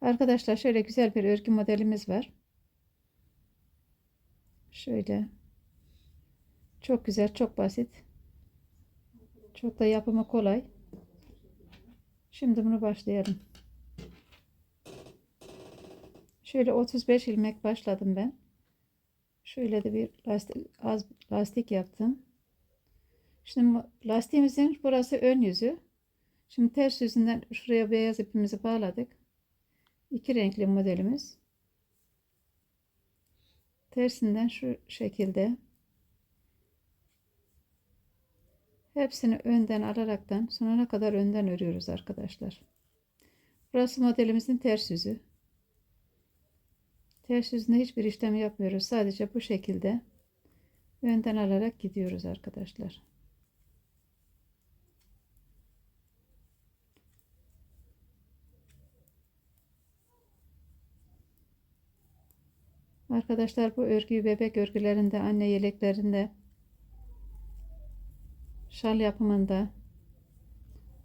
Arkadaşlar şöyle güzel bir örgü modelimiz var. Şöyle. Çok güzel, çok basit. Çok da yapımı kolay. Şimdi bunu başlayalım. Şöyle 35 ilmek başladım ben. Şöyle de bir lastik, az lastik yaptım. Şimdi lastiğimizin burası ön yüzü. Şimdi ters yüzünden şuraya beyaz ipimizi bağladık. İki renkli modelimiz. Tersinden şu şekilde hepsini önden alaraktan sonuna kadar önden örüyoruz arkadaşlar. Burası modelimizin ters yüzü. Ters yüzünde hiçbir işlem yapmıyoruz. Sadece bu şekilde önden alarak gidiyoruz arkadaşlar. Arkadaşlar bu örgüyü bebek örgülerinde, anne yeleklerinde, şal yapımında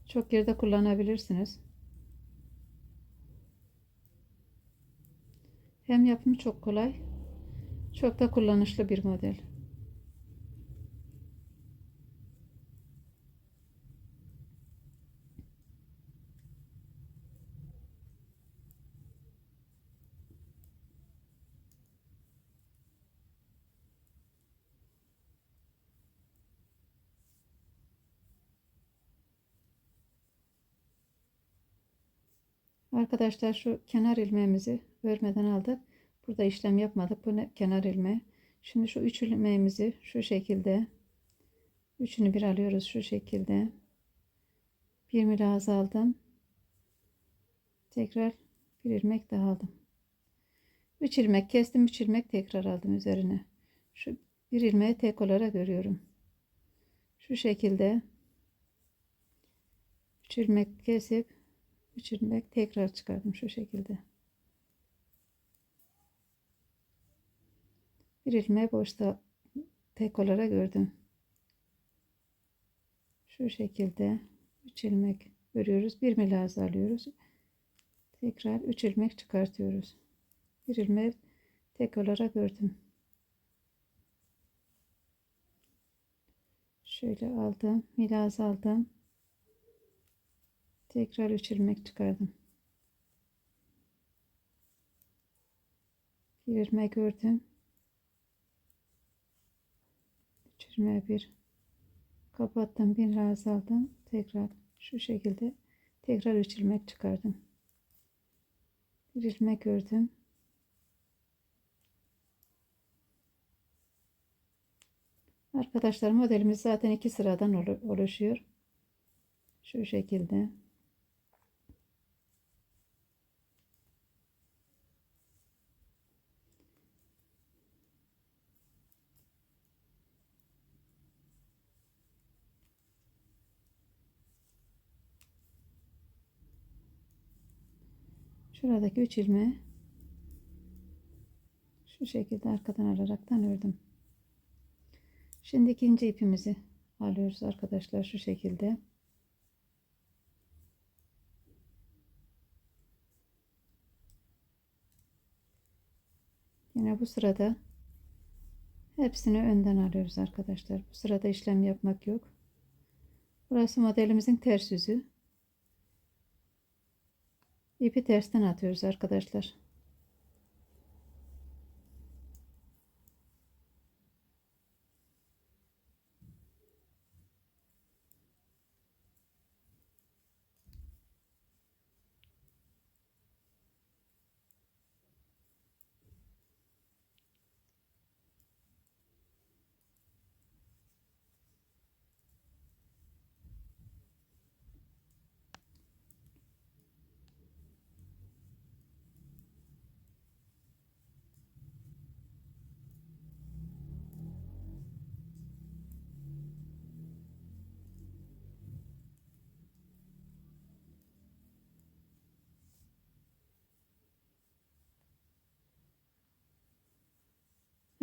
çok yerde kullanabilirsiniz. Hem yapımı çok kolay, çok da kullanışlı bir model. Arkadaşlar şu kenar ilmeğimizi örmeden aldık. Burada işlem yapmadık. Bu ne? kenar ilmeği. Şimdi şu üç ilmeğimizi şu şekilde üçünü bir alıyoruz şu şekilde. Bir milaz aldım. Tekrar bir ilmek daha aldım. Üç ilmek kestim. Üç ilmek tekrar aldım üzerine. Şu bir ilmeği tek olarak örüyorum. Şu şekilde üç ilmek kesip 3 ilmek tekrar çıkardım şu şekilde. Bir ilmeği boşta tek olarak ördüm. Şu şekilde 3 ilmek örüyoruz. Bir milaz alıyoruz. Tekrar 3 ilmek çıkartıyoruz. Bir ilmek tek olarak ördüm. Şöyle aldım. Milaz aldım. Tekrar 3 ilmek çıkardım. Bir ilmek ördüm. 3 ilmeğe bir kapattım. Bir razı aldım. Tekrar şu şekilde tekrar 3 ilmek çıkardım. Bir ilmek ördüm. Arkadaşlar modelimiz zaten iki sıradan oluşuyor. Şu şekilde. Şuradaki 3 ilmeği şu şekilde arkadan alaraktan ördüm. Şimdi ikinci ipimizi alıyoruz arkadaşlar şu şekilde. Yine bu sırada hepsini önden alıyoruz arkadaşlar. Bu sırada işlem yapmak yok. Burası modelimizin ters yüzü. İpi tersten atıyoruz arkadaşlar.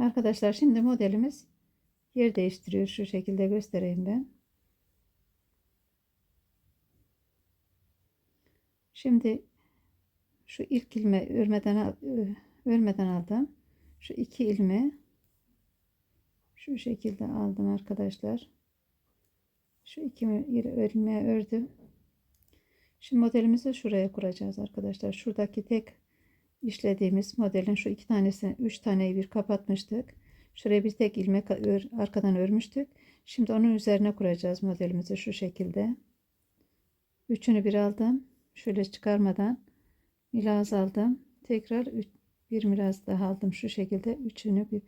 Arkadaşlar şimdi modelimiz yer değiştiriyor. Şu şekilde göstereyim ben. Şimdi Şu ilk ilme örmeden ö- örmeden aldım. Şu iki ilme şu şekilde aldım arkadaşlar. Şu iki ilmeği ördüm. Şimdi modelimizi şuraya kuracağız arkadaşlar. Şuradaki tek işlediğimiz modelin şu iki tanesini, üç taneyi bir kapatmıştık. Şuraya bir tek ilmek ör, arkadan örmüştük. Şimdi onun üzerine kuracağız modelimizi şu şekilde. Üçünü bir aldım. Şöyle çıkarmadan milaz aldım. Tekrar üç, bir milaz daha aldım şu şekilde. Üçünü bir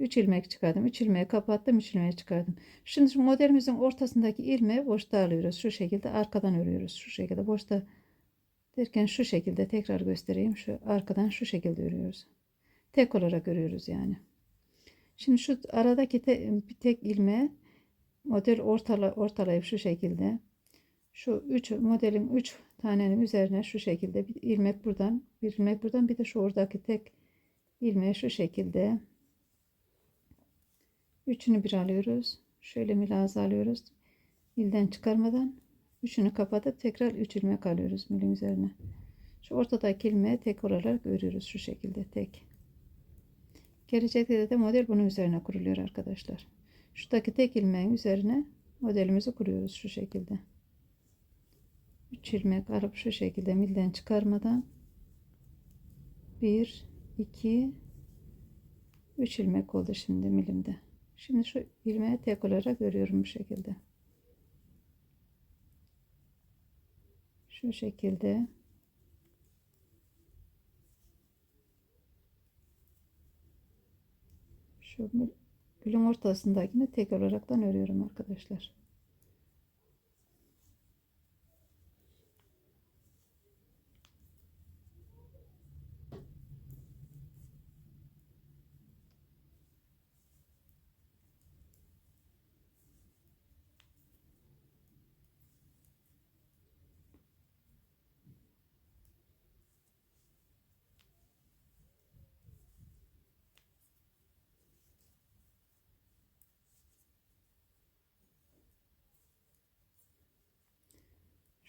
3 ilmek çıkardım. 3 ilmeği kapattım. 3 ilmeği çıkardım. Şimdi şu modelimizin ortasındaki ilmeği boşta alıyoruz. Şu şekilde arkadan örüyoruz. Şu şekilde boşta derken şu şekilde tekrar göstereyim. Şu arkadan şu şekilde örüyoruz. Tek olarak örüyoruz yani. Şimdi şu aradaki te, bir tek ilmeği model ortala, ortalayıp şu şekilde şu 3 modelin 3 tanenin üzerine şu şekilde bir ilmek buradan bir ilmek buradan bir de şu oradaki tek ilmeği şu şekilde Üçünü bir alıyoruz. Şöyle milazı alıyoruz. Milden çıkarmadan üçünü kapatıp tekrar üç ilmek alıyoruz milin üzerine. Şu ortadaki ilmeği tek olarak örüyoruz şu şekilde tek. Gelecekte de model bunun üzerine kuruluyor arkadaşlar. Şuradaki tek ilmeğin üzerine modelimizi kuruyoruz şu şekilde. 3 ilmek alıp şu şekilde milden çıkarmadan 1 2 3 ilmek oldu şimdi milimde. Şimdi şu ilmeği tek olarak örüyorum bu şekilde. Şu şekilde. Şu gülün ortasındakini tek olaraktan örüyorum arkadaşlar.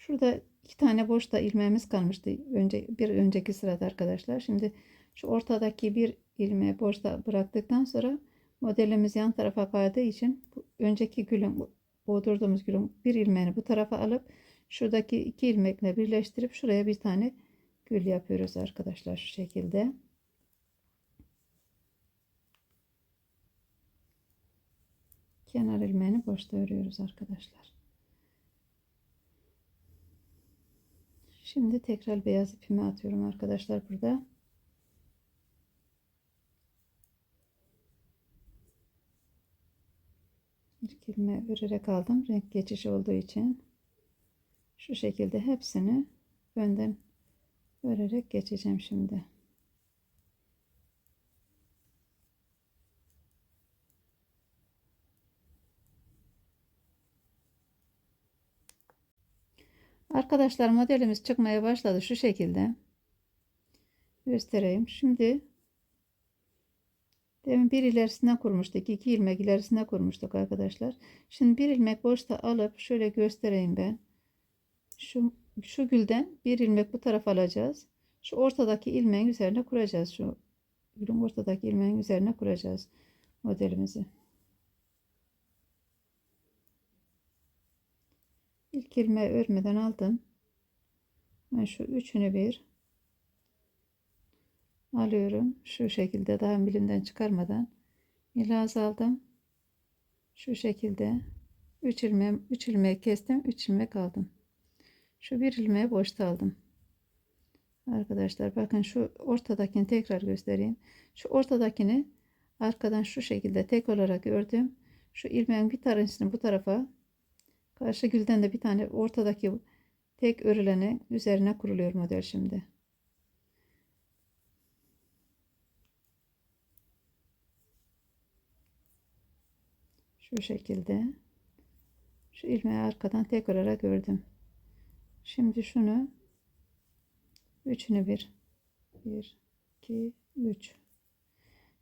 Şurada iki tane boş da ilmeğimiz kalmıştı. Önce bir önceki sırada arkadaşlar. Şimdi şu ortadaki bir ilmeği boşta bıraktıktan sonra modelimiz yan tarafa kaydığı için önceki gülün boğdurduğumuz gülün bir ilmeğini bu tarafa alıp şuradaki iki ilmekle birleştirip şuraya bir tane gül yapıyoruz arkadaşlar şu şekilde. Kenar ilmeğini boşta örüyoruz arkadaşlar. Şimdi tekrar beyaz ipimi atıyorum arkadaşlar burada. İlk ilmeği örerek aldım. Renk geçişi olduğu için. Şu şekilde hepsini önden örerek geçeceğim şimdi. Arkadaşlar modelimiz çıkmaya başladı şu şekilde. Göstereyim. Şimdi demin bir ilerisine kurmuştuk. iki ilmek ilerisine kurmuştuk arkadaşlar. Şimdi bir ilmek boşta alıp şöyle göstereyim ben. Şu, şu gülden bir ilmek bu tarafa alacağız. Şu ortadaki ilmeğin üzerine kuracağız. Şu gülün ortadaki ilmeğin üzerine kuracağız modelimizi. İlk örmeden aldım. Ben şu üçünü bir alıyorum. Şu şekilde daha bilimden çıkarmadan ilaz aldım. Şu şekilde 3 ilmeği, 3 ilmeği kestim. 3 ilmek aldım. Şu bir ilmeği boşta aldım. Arkadaşlar bakın şu ortadakini tekrar göstereyim. Şu ortadakini arkadan şu şekilde tek olarak ördüm. Şu ilmeğin bir tanesini bu tarafa Karşı gülden de bir tane ortadaki tek örüleni üzerine kuruluyor model şimdi. Şu şekilde. Şu ilmeği arkadan tek olarak ördüm. Şimdi şunu üçünü bir bir iki üç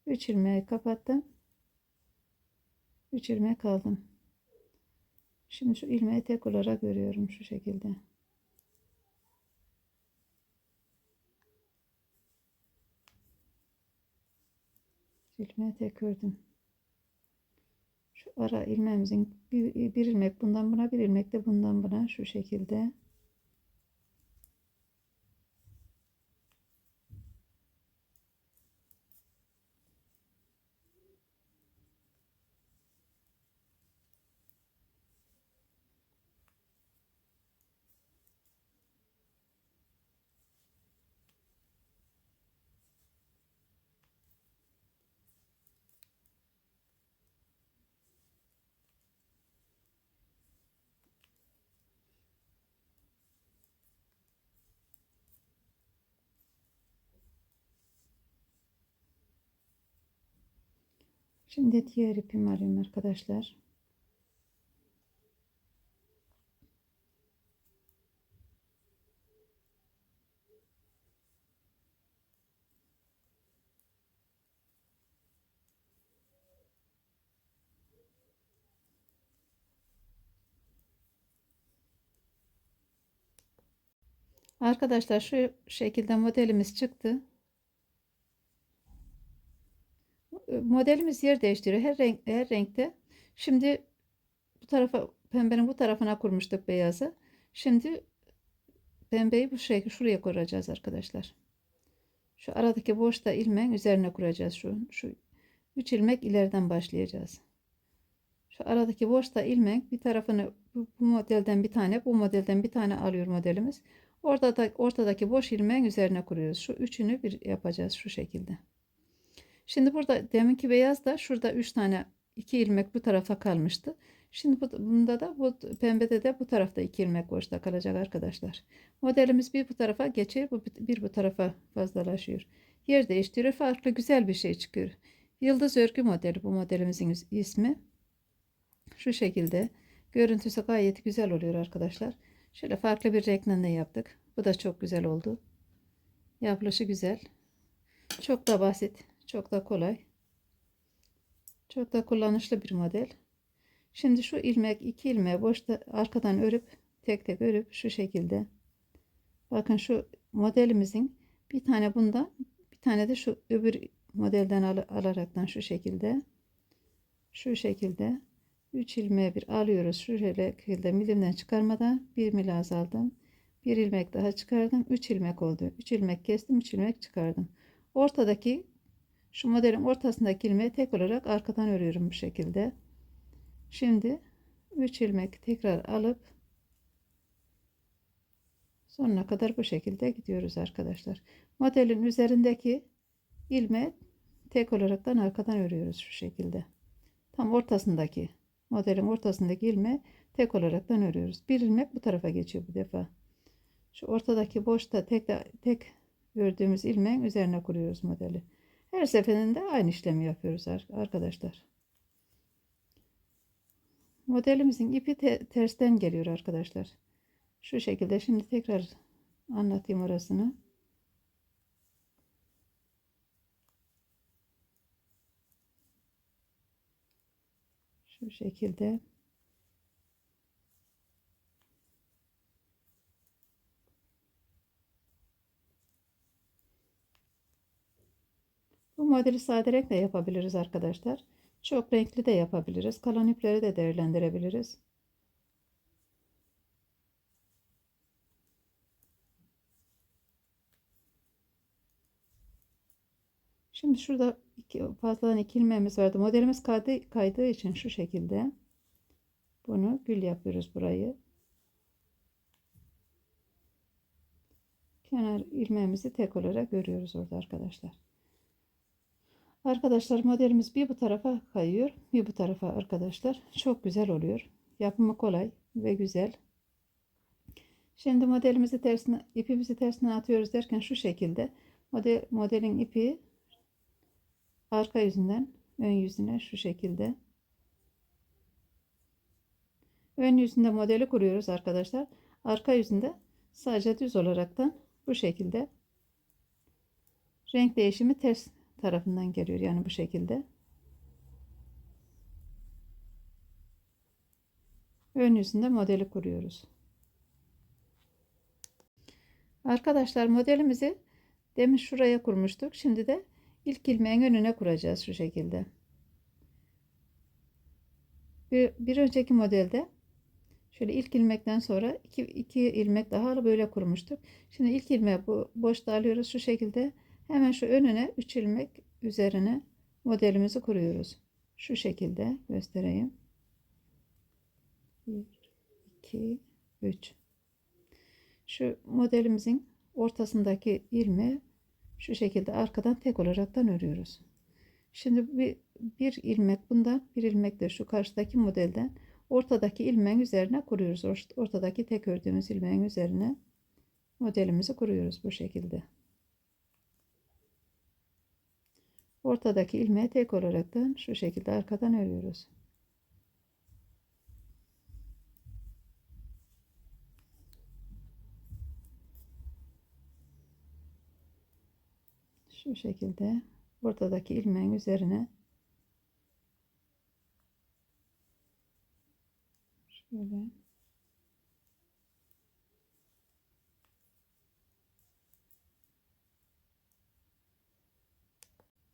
üç ilmeği kapattım. Üç ilmek aldım. Şimdi şu ilmeği tek olarak örüyorum şu şekilde. ilmeğe tek ördüm. Şu ara ilmeğimizin bir, bir ilmek bundan buna bir ilmek de bundan buna şu şekilde Şimdi diğer ipimi arıyorum arkadaşlar. Arkadaşlar şu şekilde modelimiz çıktı. Modelimiz yer değiştiriyor. Her renk her renkte. Şimdi bu tarafa pembenin bu tarafına kurmuştuk beyazı. Şimdi pembeyi bu şekilde şuraya kuracağız arkadaşlar. Şu aradaki boşta ilmeğin üzerine kuracağız şu şu 3 ilmek ileriden başlayacağız. Şu aradaki boşta ilmek bir tarafını bu modelden bir tane, bu modelden bir tane alıyor modelimiz. Ortada ortadaki boş ilmeğin üzerine kuruyoruz. Şu üçünü bir yapacağız şu şekilde. Şimdi burada deminki beyaz da şurada 3 tane 2 ilmek bu tarafa kalmıştı. Şimdi bu, bunda da bu pembede de bu tarafta 2 ilmek boşta kalacak arkadaşlar. Modelimiz bir bu tarafa geçiyor, bu bir bu tarafa fazlalaşıyor. Yer değiştiriyor, farklı güzel bir şey çıkıyor. Yıldız örgü modeli bu modelimizin ismi. Şu şekilde. Görüntüsü gayet güzel oluyor arkadaşlar. Şöyle farklı bir renkle yaptık. Bu da çok güzel oldu. Yapılışı güzel. Çok da basit. Çok da kolay. Çok da kullanışlı bir model. Şimdi şu ilmek iki ilmeği boşta arkadan örüp tek tek örüp şu şekilde. Bakın şu modelimizin bir tane bundan bir tane de şu öbür modelden al alaraktan şu şekilde şu şekilde 3 ilmeği bir alıyoruz. Şu şekilde milimden çıkarmadan bir mil azaldım. Bir ilmek daha çıkardım. 3 ilmek oldu. 3 ilmek kestim. 3 ilmek çıkardım. Ortadaki şu modelin ortasındaki ilmeği tek olarak arkadan örüyorum bu şekilde. Şimdi 3 ilmek tekrar alıp sonuna kadar bu şekilde gidiyoruz arkadaşlar. Modelin üzerindeki ilmeği tek olaraktan arkadan örüyoruz şu şekilde. Tam ortasındaki modelin ortasındaki ilmeği tek olaraktan örüyoruz. Bir ilmek bu tarafa geçiyor bu defa. Şu ortadaki boşta tek tek ördüğümüz ilmeğin üzerine kuruyoruz modeli. Her seferinde aynı işlemi yapıyoruz arkadaşlar. Modelimizin ipi te tersten geliyor arkadaşlar. Şu şekilde şimdi tekrar anlatayım orasını. Şu şekilde. Bu modeli sade renkle yapabiliriz arkadaşlar. Çok renkli de yapabiliriz. Kalan ipleri de değerlendirebiliriz. Şimdi şurada iki, fazladan iki ilmeğimiz vardı. Modelimiz kaydı, kaydığı için şu şekilde bunu gül yapıyoruz burayı. Kenar ilmeğimizi tek olarak görüyoruz orada arkadaşlar. Arkadaşlar modelimiz bir bu tarafa kayıyor. Bir bu tarafa arkadaşlar. Çok güzel oluyor. Yapımı kolay ve güzel. Şimdi modelimizi tersine, ipimizi tersine atıyoruz derken şu şekilde model, modelin ipi arka yüzünden ön yüzüne şu şekilde. Ön yüzünde modeli kuruyoruz arkadaşlar. Arka yüzünde sadece düz olaraktan bu şekilde renk değişimi ters tarafından geliyor. Yani bu şekilde. Ön yüzünde modeli kuruyoruz. Arkadaşlar modelimizi demin şuraya kurmuştuk. Şimdi de ilk ilmeğin önüne kuracağız şu şekilde. Bir, bir önceki modelde şöyle ilk ilmekten sonra iki, iki ilmek daha böyle kurmuştuk. Şimdi ilk ilmeği bu boşta alıyoruz şu şekilde. Hemen şu önüne 3 ilmek üzerine modelimizi kuruyoruz. Şu şekilde göstereyim. 1 2 3 Şu modelimizin ortasındaki ilmeği şu şekilde arkadan tek olaraktan örüyoruz. Şimdi bir, bir ilmek bundan, bir ilmek de şu karşıdaki modelden ortadaki ilmeğin üzerine kuruyoruz. Ortadaki tek ördüğümüz ilmeğin üzerine modelimizi kuruyoruz bu şekilde. Ortadaki ilmeği tek olaraktan şu şekilde arkadan örüyoruz. Şu şekilde ortadaki ilmeğin üzerine şöyle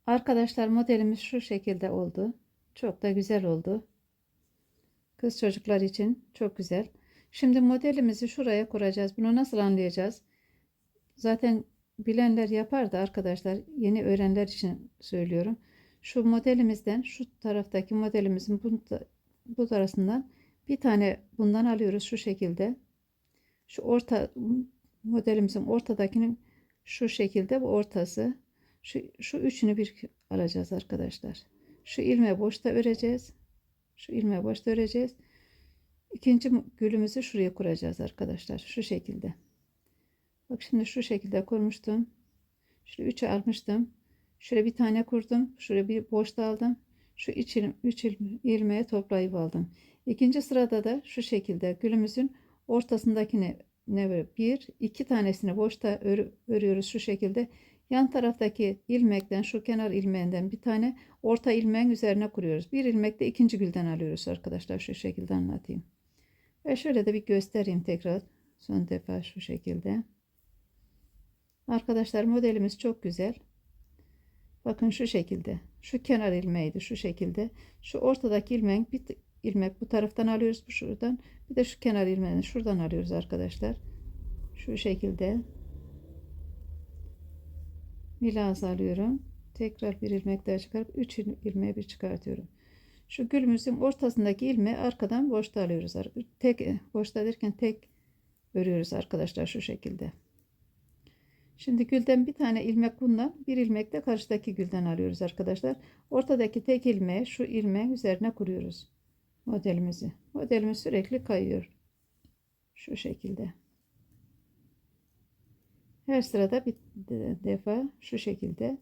Arkadaşlar modelimiz şu şekilde oldu. Çok da güzel oldu. Kız çocuklar için çok güzel. Şimdi modelimizi şuraya kuracağız. Bunu nasıl anlayacağız? Zaten bilenler yapar da arkadaşlar yeni öğrenenler için söylüyorum. Şu modelimizden şu taraftaki modelimizin bu, bu arasından bir tane bundan alıyoruz şu şekilde. Şu orta modelimizin ortadakinin şu şekilde bu ortası. Şu, şu üçünü bir alacağız arkadaşlar. Şu ilmeği boşta öreceğiz. Şu ilmeği boşta öreceğiz. İkinci gülümüzü şuraya kuracağız arkadaşlar. Şu şekilde. Bak şimdi şu şekilde kurmuştum. Şöyle 3'e almıştım. Şöyle bir tane kurdum. Şuraya bir boşta aldım. Şu 3 il, üç ilmeği toplayıp aldım. İkinci sırada da şu şekilde gülümüzün ortasındakini ne böyle bir iki tanesini boşta ör, örüyoruz şu şekilde. Yan taraftaki ilmekten şu kenar ilmeğinden bir tane orta ilmeğin üzerine kuruyoruz. Bir ilmek de ikinci gülden alıyoruz arkadaşlar şu şekilde anlatayım. Ve şöyle de bir göstereyim tekrar son defa şu şekilde. Arkadaşlar modelimiz çok güzel. Bakın şu şekilde. Şu kenar ilmeğiydi şu şekilde. Şu ortadaki ilmeğin bir ilmek bu taraftan alıyoruz bu şuradan. Bir de şu kenar ilmeğini şuradan alıyoruz arkadaşlar. Şu şekilde. Milaz alıyorum. Tekrar bir ilmek daha çıkarıp 3 ilmeği bir çıkartıyorum. Şu gülümüzün ortasındaki ilmeği arkadan boşta alıyoruz. Tek boşta derken tek örüyoruz arkadaşlar şu şekilde. Şimdi gülden bir tane ilmek bundan, bir ilmek de karşıdaki gülden alıyoruz arkadaşlar. Ortadaki tek ilmeği şu ilmeğin üzerine kuruyoruz modelimizi. Modelimiz sürekli kayıyor. Şu şekilde. Her sırada bir defa şu şekilde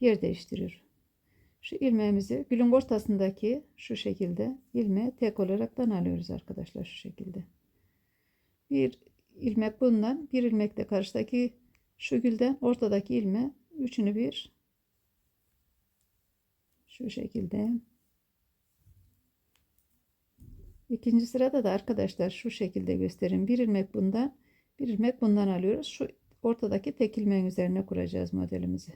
yer değiştiriyor. Şu ilmeğimizi gülün ortasındaki şu şekilde ilmeği tek olaraktan alıyoruz arkadaşlar şu şekilde. Bir ilmek bundan, bir ilmek de karşıdaki şu gülden ortadaki ilme üçünü bir şu şekilde ikinci sırada da arkadaşlar şu şekilde göstereyim bir ilmek bundan bir ilmek bundan alıyoruz şu ortadaki tek ilmeğin üzerine kuracağız modelimizi